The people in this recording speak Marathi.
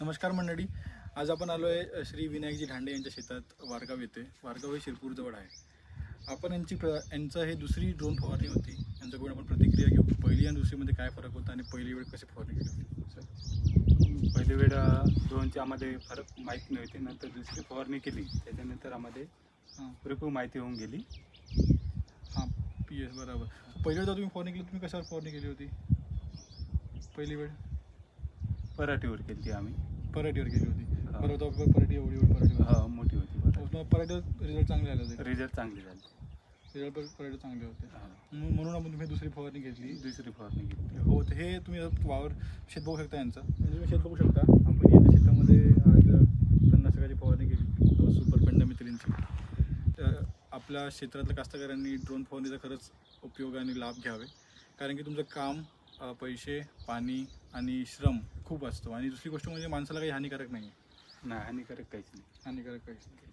नमस्कार मंडळी. आज आपण आलो आहे श्री विनायकजी धांडे यांच्या शेतात वारगाव येथे. वारगाव हे शिरपूरजवळ आहे. आपण यांची प्र यांचं हे दुसरी ड्रोन फवारणी होती. यांच्याकडून आपण प्रतिक्रिया घेऊ. पहिली आणि दुसरीमध्ये काय फरक होता आणि पहिली वेळ कशी फवारणी केली होती? सर पहिली वेळ दोनची आमध्ये फरक माहीत नव्हती. नंतर दुसरी फवारणी केली. त्याच्यानंतर आमध्ये हां. भरपूर माहिती होऊन गेली. हां. पी एस बरोबर. पहिली वेळ तुम्ही फवारणी केली तुम्ही कशावर फवारणी केली होती? पहिली वेळ? पराठीवर केली आम्ही. पराठीवर केली होती. हा. बरोबर तेव्हा पराठी एवढी एवढी पराठीवर हा मोठी होती पराठी. पराठीवर रिझल्ट चांगले आले होते. रिझल्ट चांगले झाले. रिझल्ट पराठी चांगले होते. हा. म्हणून म्हणून आपण तुम्ही दुसरी फवारणी घेतली. दुसरी फवारणी केली हो तर हे तुम्ही आता वावर शेत बघू शकता यांचं. म्हणजे तुम्ही शेत बघू शकता. आपण याच्या शेतामध्ये आज तणनाशकाची फवारणी केली. सुपर पेंडामिथिलिनची तर आपल्या क्षेत्रातल्या कास्तकारांनी ड्रोन फवारणीचा खरंच उपयोग आणि लाभ घ्यावे. कारण की तुमचं काम पैसे पाणी आणि श्रम खूप असतो. आणि दुसरी गोष्ट म्हणजे माणसाला काही हानिकारक नाही आहे नाही हानिकारक काहीच नाही. हानिकारक काहीच नाही.